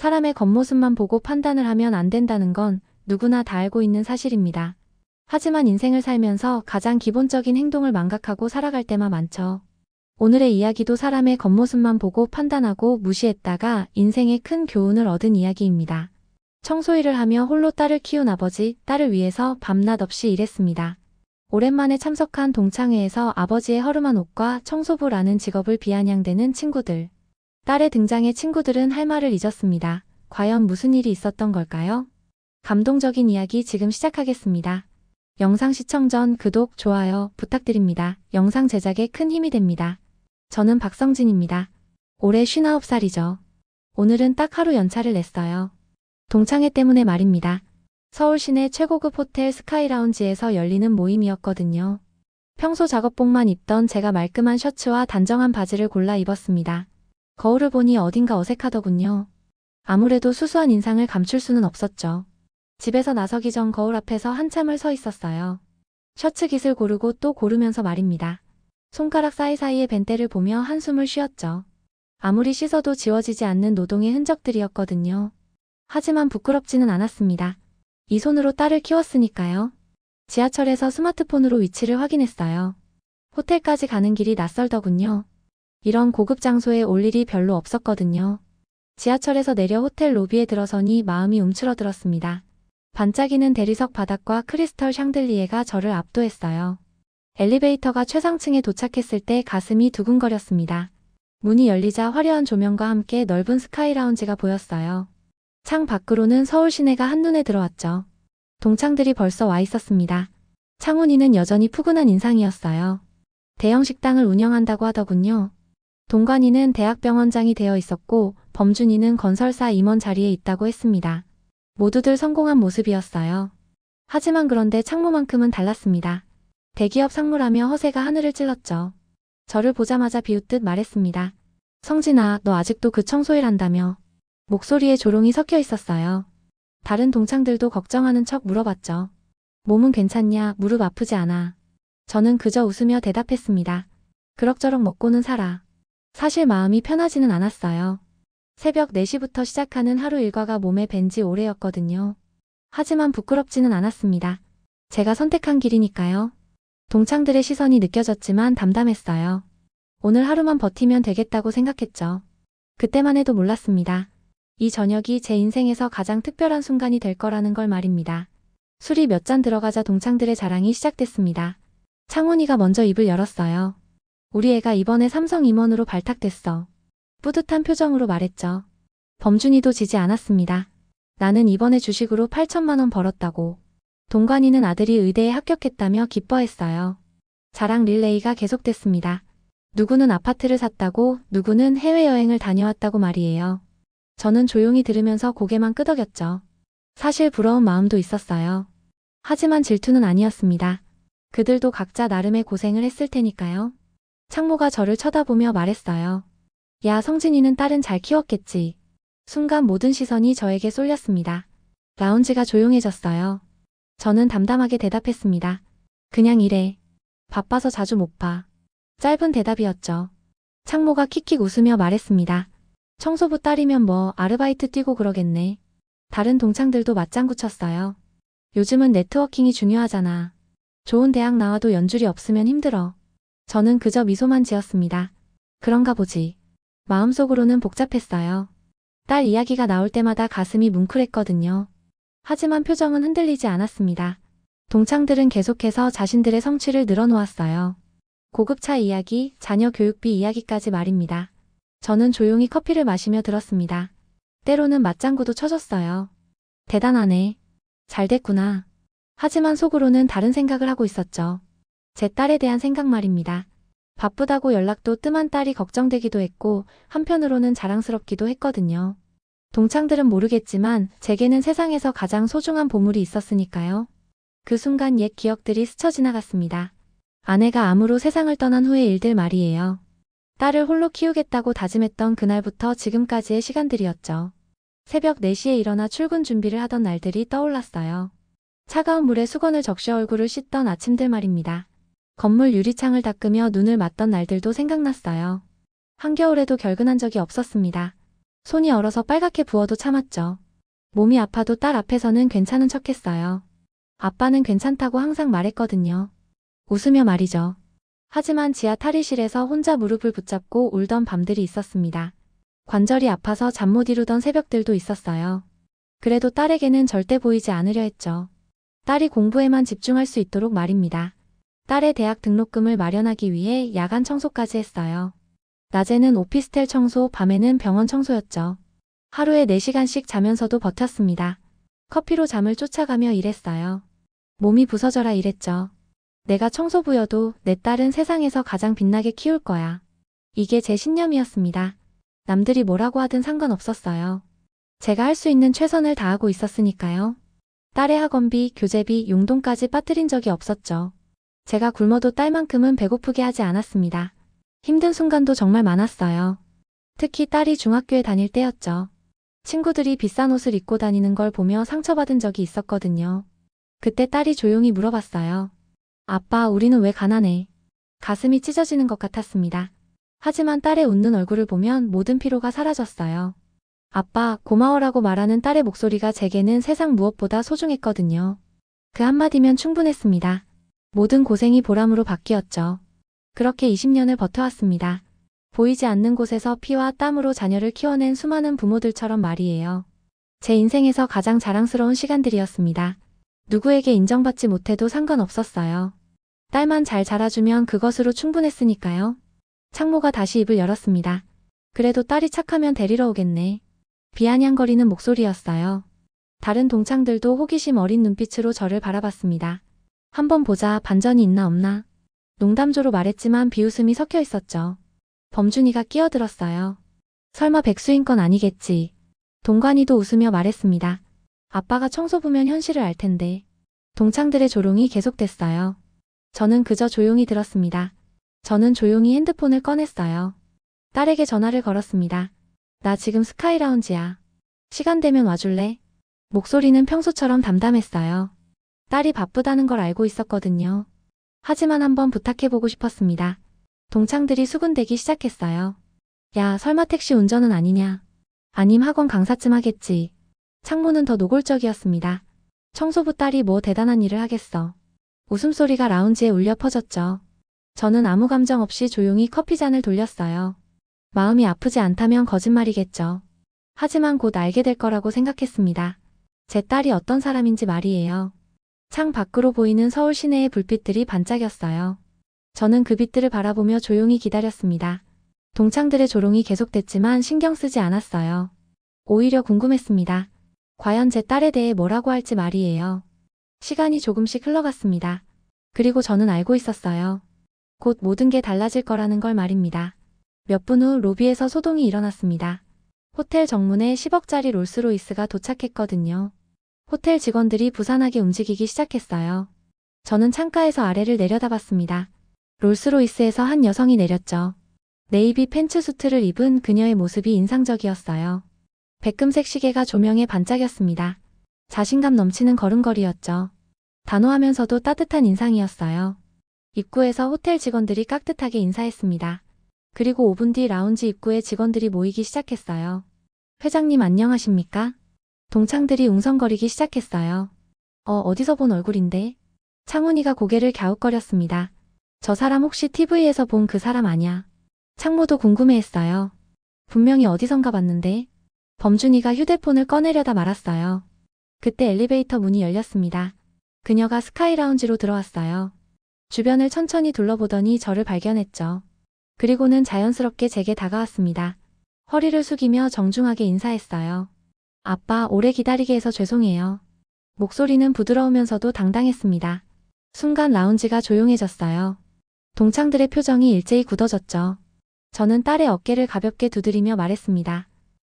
사람의 겉모습만 보고 판단을 하면 안 된다는 건 누구나 다 알고 있는 사실입니다. 하지만 인생을 살면서 가장 기본적인 행동을 망각하고 살아갈 때만 많죠. 오늘의 이야기도 사람의 겉모습만 보고 판단하고 무시했다가 인생에 큰 교훈을 얻은 이야기입니다. 청소일을 하며 홀로 딸을 키운 아버지, 딸을 위해서 밤낮 없이 일했습니다. 오랜만에 참석한 동창회에서 아버지의 허름한 옷과 청소부라는 직업을 비아냥대는 친구들. 딸의 등장에 친구들은 할 말을 잊었습니다. 과연 무슨 일이 있었던 걸까요? 감동적인 이야기 지금 시작하겠습니다. 영상 시청 전 구독, 좋아요 부탁드립니다. 영상 제작에 큰 힘이 됩니다. 저는 박성진입니다. 올해 59살이죠. 오늘은 딱 하루 연차를 냈어요. 동창회 때문에 말입니다. 서울 시내 최고급 호텔 스카이라운지에서 열리는 모임이었거든요. 평소 작업복만 입던 제가 말끔한 셔츠와 단정한 바지를 골라 입었습니다. 거울을 보니 어딘가 어색하더군요. 아무래도 수수한 인상을 감출 수는 없었죠. 집에서 나서기 전 거울 앞에서 한참을 서 있었어요. 셔츠 깃을 고르고 또 고르면서 말입니다. 손가락 사이사이의 벤때를 보며 한숨을 쉬었죠. 아무리 씻어도 지워지지 않는 노동의 흔적들이었거든요. 하지만 부끄럽지는 않았습니다. 이 손으로 딸을 키웠으니까요. 지하철에서 스마트폰으로 위치를 확인했어요. 호텔까지 가는 길이 낯설더군요. 이런 고급 장소에 올 일이 별로 없었거든요. 지하철에서 내려 호텔 로비에 들어서니 마음이 움츠러들었습니다. 반짝이는 대리석 바닥과 크리스털 샹들리에가 저를 압도했어요. 엘리베이터가 최상층에 도착했을 때 가슴이 두근거렸습니다. 문이 열리자 화려한 조명과 함께 넓은 스카이 라운지가 보였어요. 창 밖으로는 서울 시내가 한눈에 들어왔죠. 동창들이 벌써 와 있었습니다. 창훈이는 여전히 푸근한 인상이었어요. 대형 식당을 운영한다고 하더군요. 동관이는 대학병원장이 되어 있었고 범준이는 건설사 임원 자리에 있다고 했습니다. 모두들 성공한 모습이었어요. 하지만 그런데 창모만큼은 달랐습니다. 대기업 상무라며 허세가 하늘을 찔렀죠. 저를 보자마자 비웃듯 말했습니다. 성진아, 너 아직도 그 청소일 한다며. 목소리에 조롱이 섞여 있었어요. 다른 동창들도 걱정하는 척 물어봤죠. 몸은 괜찮냐, 무릎 아프지 않아. 저는 그저 웃으며 대답했습니다. 그럭저럭 먹고는 살아. 사실 마음이 편하지는 않았어요. 새벽 4시부터 시작하는 하루 일과가 몸에 밴지 오래였거든요. 하지만 부끄럽지는 않았습니다. 제가 선택한 길이니까요. 동창들의 시선이 느껴졌지만 담담했어요. 오늘 하루만 버티면 되겠다고 생각했죠. 그때만 해도 몰랐습니다. 이 저녁이 제 인생에서 가장 특별한 순간이 될 거라는 걸 말입니다. 술이 몇 잔 들어가자 동창들의 자랑이 시작됐습니다. 창훈이가 먼저 입을 열었어요. 우리 애가 이번에 삼성 임원으로 발탁됐어. 뿌듯한 표정으로 말했죠. 범준이도 지지 않았습니다. 나는 이번에 주식으로 8천만 원 벌었다고. 동관이는 아들이 의대에 합격했다며 기뻐했어요. 자랑 릴레이가 계속됐습니다. 누구는 아파트를 샀다고, 누구는 해외여행을 다녀왔다고 말이에요. 저는 조용히 들으면서 고개만 끄덕였죠. 사실 부러운 마음도 있었어요. 하지만 질투는 아니었습니다. 그들도 각자 나름의 고생을 했을 테니까요. 창모가 저를 쳐다보며 말했어요. 야, 성진이는 딸은 잘 키웠겠지. 순간 모든 시선이 저에게 쏠렸습니다. 라운지가 조용해졌어요. 저는 담담하게 대답했습니다. 그냥 이래. 바빠서 자주 못 봐. 짧은 대답이었죠. 창모가 킥킥 웃으며 말했습니다. 청소부 딸이면 뭐 아르바이트 뛰고 그러겠네. 다른 동창들도 맞장구 쳤어요. 요즘은 네트워킹이 중요하잖아. 좋은 대학 나와도 연줄이 없으면 힘들어. 저는 그저 미소만 지었습니다. 그런가 보지. 마음속으로는 복잡했어요. 딸 이야기가 나올 때마다 가슴이 뭉클했거든요. 하지만 표정은 흔들리지 않았습니다. 동창들은 계속해서 자신들의 성취를 늘어놓았어요. 고급차 이야기, 자녀 교육비 이야기까지 말입니다. 저는 조용히 커피를 마시며 들었습니다. 때로는 맞장구도 쳐줬어요. 대단하네. 잘 됐구나. 하지만 속으로는 다른 생각을 하고 있었죠. 제 딸에 대한 생각 말입니다. 바쁘다고 연락도 뜸한 딸이 걱정되기도 했고 한편으로는 자랑스럽기도 했거든요. 동창들은 모르겠지만 제게는 세상에서 가장 소중한 보물이 있었으니까요. 그 순간 옛 기억들이 스쳐 지나갔습니다. 아내가 암으로 세상을 떠난 후의 일들 말이에요. 딸을 홀로 키우겠다고 다짐했던 그날부터 지금까지의 시간들이었죠. 새벽 4시에 일어나 출근 준비를 하던 날들이 떠올랐어요. 차가운 물에 수건을 적셔 얼굴을 씻던 아침들 말입니다. 건물 유리창을 닦으며 눈을 맞던 날들도 생각났어요. 한겨울에도 결근한 적이 없었습니다. 손이 얼어서 빨갛게 부어도 참았죠. 몸이 아파도 딸 앞에서는 괜찮은 척 했어요. 아빠는 괜찮다고 항상 말했거든요. 웃으며 말이죠. 하지만 지하 탈의실에서 혼자 무릎을 붙잡고 울던 밤들이 있었습니다. 관절이 아파서 잠 못 이루던 새벽들도 있었어요. 그래도 딸에게는 절대 보이지 않으려 했죠. 딸이 공부에만 집중할 수 있도록 말입니다. 딸의 대학 등록금을 마련하기 위해 야간 청소까지 했어요. 낮에는 오피스텔 청소, 밤에는 병원 청소였죠. 하루에 4시간씩 자면서도 버텼습니다. 커피로 잠을 쫓아가며 일했어요. 몸이 부서져라 일했죠. 내가 청소부여도 내 딸은 세상에서 가장 빛나게 키울 거야. 이게 제 신념이었습니다. 남들이 뭐라고 하든 상관없었어요. 제가 할 수 있는 최선을 다하고 있었으니까요. 딸의 학원비, 교재비, 용돈까지 빠뜨린 적이 없었죠. 제가 굶어도 딸만큼은 배고프게 하지 않았습니다. 힘든 순간도 정말 많았어요. 특히 딸이 중학교에 다닐 때였죠. 친구들이 비싼 옷을 입고 다니는 걸 보며 상처받은 적이 있었거든요. 그때 딸이 조용히 물어봤어요. 아빠, 우리는 왜 가난해? 가슴이 찢어지는 것 같았습니다. 하지만 딸의 웃는 얼굴을 보면 모든 피로가 사라졌어요. 아빠, 고마워라고 말하는 딸의 목소리가 제게는 세상 무엇보다 소중했거든요. 그 한마디면 충분했습니다. 모든 고생이 보람으로 바뀌었죠. 그렇게 20년을 버텨왔습니다. 보이지 않는 곳에서 피와 땀으로 자녀를 키워낸 수많은 부모들처럼 말이에요. 제 인생에서 가장 자랑스러운 시간들이었습니다. 누구에게 인정받지 못해도 상관없었어요. 딸만 잘 자라주면 그것으로 충분했으니까요. 창모가 다시 입을 열었습니다. 그래도 딸이 착하면 데리러 오겠네. 비아냥거리는 목소리였어요. 다른 동창들도 호기심 어린 눈빛으로 저를 바라봤습니다. 한번 보자 반전이 있나 없나. 농담조로 말했지만 비웃음이 섞여 있었죠. 범준이가 끼어들었어요. 설마 백수인 건 아니겠지. 동관이도 웃으며 말했습니다. 아빠가 청소 부면 현실을 알 텐데. 동창들의 조롱이 계속됐어요. 저는 그저 조용히 들었습니다. 저는 조용히 핸드폰을 꺼냈어요. 딸에게 전화를 걸었습니다. 나 지금 스카이 라운지야. 시간 되면 와줄래? 목소리는 평소처럼 담담했어요. 딸이 바쁘다는 걸 알고 있었거든요. 하지만 한번 부탁해보고 싶었습니다. 동창들이 수군대기 시작했어요. 야, 설마 택시 운전은 아니냐? 아님 학원 강사쯤 하겠지. 창문은 더 노골적이었습니다. 청소부 딸이 뭐 대단한 일을 하겠어. 웃음소리가 라운지에 울려 퍼졌죠. 저는 아무 감정 없이 조용히 커피잔을 돌렸어요. 마음이 아프지 않다면 거짓말이겠죠. 하지만 곧 알게 될 거라고 생각했습니다. 제 딸이 어떤 사람인지 말이에요. 창 밖으로 보이는 서울 시내의 불빛들이 반짝였어요. 저는 그 빛들을 바라보며 조용히 기다렸습니다. 동창들의 조롱이 계속됐지만 신경 쓰지 않았어요. 오히려 궁금했습니다. 과연 제 딸에 대해 뭐라고 할지 말이에요. 시간이 조금씩 흘러갔습니다. 그리고 저는 알고 있었어요. 곧 모든 게 달라질 거라는 걸 말입니다. 몇 분 후 로비에서 소동이 일어났습니다. 호텔 정문에 10억짜리 롤스로이스가 도착했거든요. 호텔 직원들이 부산하게 움직이기 시작했어요. 저는 창가에서 아래를 내려다봤습니다. 롤스로이스에서 한 여성이 내렸죠. 네이비 팬츠 수트를 입은 그녀의 모습이 인상적이었어요. 백금색 시계가 조명에 반짝였습니다. 자신감 넘치는 걸음걸이였죠. 단호하면서도 따뜻한 인상이었어요. 입구에서 호텔 직원들이 깍듯하게 인사했습니다. 그리고 5분 뒤 라운지 입구에 직원들이 모이기 시작했어요. 회장님 안녕하십니까? 동창들이 웅성거리기 시작했어요. 어, 어디서 본 얼굴인데? 창훈이가 고개를 갸웃거렸습니다. 저 사람 혹시 TV에서 본 그 사람 아냐? 창모도 궁금해했어요. 분명히 어디선가 봤는데? 범준이가 휴대폰을 꺼내려다 말았어요. 그때 엘리베이터 문이 열렸습니다. 그녀가 스카이 라운지로 들어왔어요. 주변을 천천히 둘러보더니 저를 발견했죠. 그리고는 자연스럽게 제게 다가왔습니다. 허리를 숙이며 정중하게 인사했어요. 아빠, 오래 기다리게 해서 죄송해요. 목소리는 부드러우면서도 당당했습니다. 순간 라운지가 조용해졌어요. 동창들의 표정이 일제히 굳어졌죠. 저는 딸의 어깨를 가볍게 두드리며 말했습니다.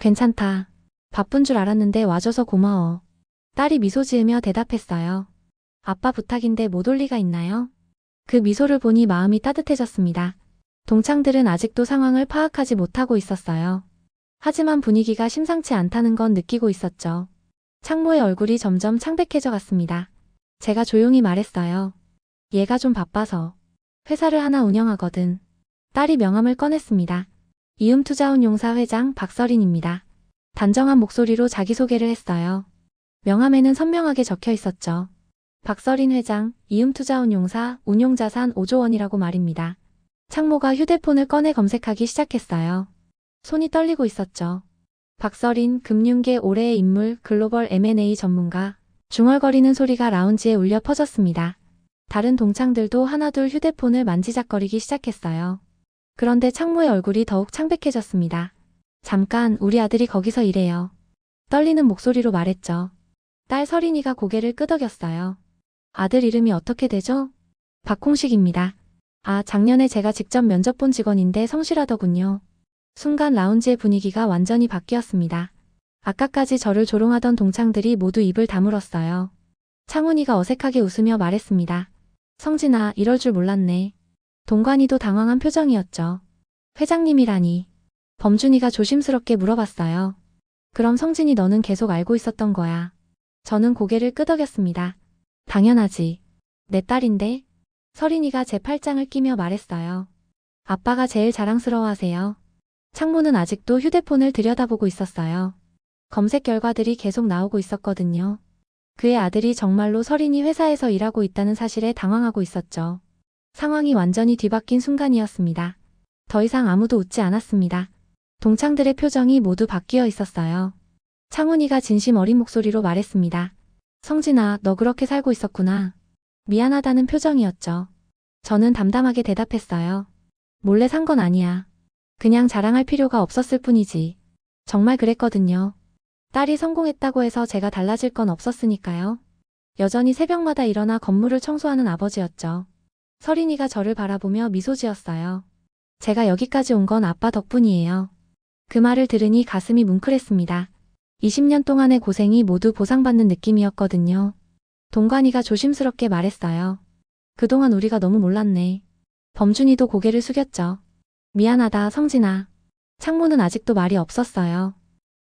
괜찮다. 바쁜 줄 알았는데 와줘서 고마워. 딸이 미소 지으며 대답했어요. 아빠 부탁인데 못 올 리가 있나요? 그 미소를 보니 마음이 따뜻해졌습니다. 동창들은 아직도 상황을 파악하지 못하고 있었어요. 하지만 분위기가 심상치 않다는 건 느끼고 있었죠. 창모의 얼굴이 점점 창백해져 갔습니다. 제가 조용히 말했어요. 얘가 좀 바빠서. 회사를 하나 운영하거든. 딸이 명함을 꺼냈습니다. 이음투자운용사 회장 박서린입니다. 단정한 목소리로 자기소개를 했어요. 명함에는 선명하게 적혀 있었죠. 박서린 회장, 이음투자운용사, 운용자산 5조 원이라고 말입니다. 창모가 휴대폰을 꺼내 검색하기 시작했어요. 손이 떨리고 있었죠. 박서린, 금융계 올해의 인물, 글로벌 M&A 전문가. 중얼거리는 소리가 라운지에 울려 퍼졌습니다. 다른 동창들도 하나둘 휴대폰을 만지작거리기 시작했어요. 그런데 창모의 얼굴이 더욱 창백해졌습니다. 잠깐, 우리 아들이 거기서 일해요. 떨리는 목소리로 말했죠. 딸 서린이가 고개를 끄덕였어요. 아들 이름이 어떻게 되죠? 박홍식입니다. 아, 작년에 제가 직접 면접 본 직원인데 성실하더군요. 순간 라운지의 분위기가 완전히 바뀌었습니다. 아까까지 저를 조롱하던 동창들이 모두 입을 다물었어요. 창훈이가 어색하게 웃으며 말했습니다. 성진아, 이럴 줄 몰랐네. 동관이도 당황한 표정이었죠. 회장님이라니. 범준이가 조심스럽게 물어봤어요. 그럼 성진이 너는 계속 알고 있었던 거야. 저는 고개를 끄덕였습니다. 당연하지. 내 딸인데? 서린이가 제 팔짱을 끼며 말했어요. 아빠가 제일 자랑스러워하세요. 창모는 아직도 휴대폰을 들여다보고 있었어요. 검색 결과들이 계속 나오고 있었거든요. 그의 아들이 정말로 서린이 회사에서 일하고 있다는 사실에 당황하고 있었죠. 상황이 완전히 뒤바뀐 순간이었습니다. 더 이상 아무도 웃지 않았습니다. 동창들의 표정이 모두 바뀌어 있었어요. 창훈이가 진심 어린 목소리로 말했습니다. 성진아, 너 그렇게 살고 있었구나. 미안하다는 표정이었죠. 저는 담담하게 대답했어요. 몰래 산 건 아니야. 그냥 자랑할 필요가 없었을 뿐이지. 정말 그랬거든요. 딸이 성공했다고 해서 제가 달라질 건 없었으니까요. 여전히 새벽마다 일어나 건물을 청소하는 아버지였죠. 서린이가 저를 바라보며 미소 지었어요. 제가 여기까지 온 건 아빠 덕분이에요. 그 말을 들으니 가슴이 뭉클했습니다. 20년 동안의 고생이 모두 보상받는 느낌이었거든요. 동관이가 조심스럽게 말했어요. 그동안 우리가 너무 몰랐네. 범준이도 고개를 숙였죠. 미안하다, 성진아. 창모는 아직도 말이 없었어요.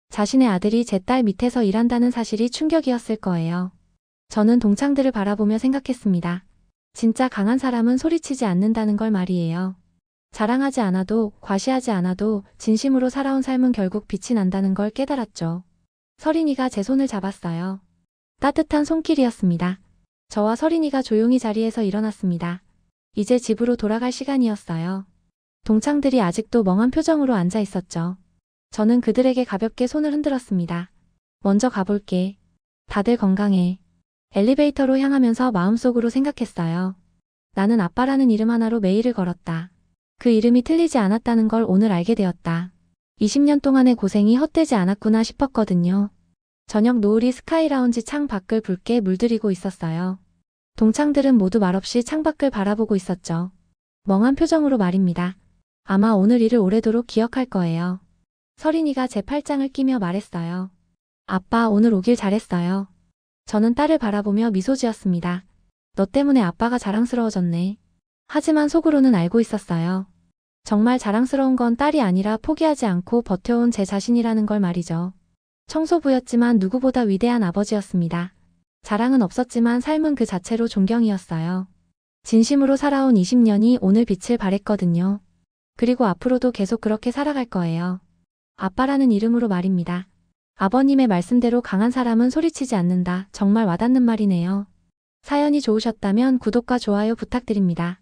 자신의 아들이 제 딸 밑에서 일한다는 사실이 충격이었을 거예요. 저는 동창들을 바라보며 생각했습니다. 진짜 강한 사람은 소리치지 않는다는 걸 말이에요. 자랑하지 않아도, 과시하지 않아도 진심으로 살아온 삶은 결국 빛이 난다는 걸 깨달았죠. 서린이가 제 손을 잡았어요. 따뜻한 손길이었습니다. 저와 서린이가 조용히 자리에서 일어났습니다. 이제 집으로 돌아갈 시간이었어요. 동창들이 아직도 멍한 표정으로 앉아 있었죠. 저는 그들에게 가볍게 손을 흔들었습니다. 먼저 가볼게. 다들 건강해. 엘리베이터로 향하면서 마음속으로 생각했어요. 나는 아빠라는 이름 하나로 메일을 걸었다. 그 이름이 틀리지 않았다는 걸 오늘 알게 되었다. 20년 동안의 고생이 헛되지 않았구나 싶었거든요. 저녁 노을이 스카이라운지 창 밖을 붉게 물들이고 있었어요. 동창들은 모두 말없이 창 밖을 바라보고 있었죠. 멍한 표정으로 말입니다. 아마 오늘 일을 오래도록 기억할 거예요. 서린이가 제 팔짱을 끼며 말했어요. 아빠 오늘 오길 잘했어요. 저는 딸을 바라보며 미소 지었습니다. 너 때문에 아빠가 자랑스러워졌네. 하지만 속으로는 알고 있었어요. 정말 자랑스러운 건 딸이 아니라 포기하지 않고 버텨온 제 자신이라는 걸 말이죠. 청소부였지만 누구보다 위대한 아버지였습니다. 자랑은 없었지만 삶은 그 자체로 존경이었어요. 진심으로 살아온 20년이 오늘 빛을 발했거든요. 그리고 앞으로도 계속 그렇게 살아갈 거예요. 아빠라는 이름으로 말입니다. 아버님의 말씀대로 강한 사람은 소리치지 않는다. 정말 와닿는 말이네요. 사연이 좋으셨다면 구독과 좋아요 부탁드립니다.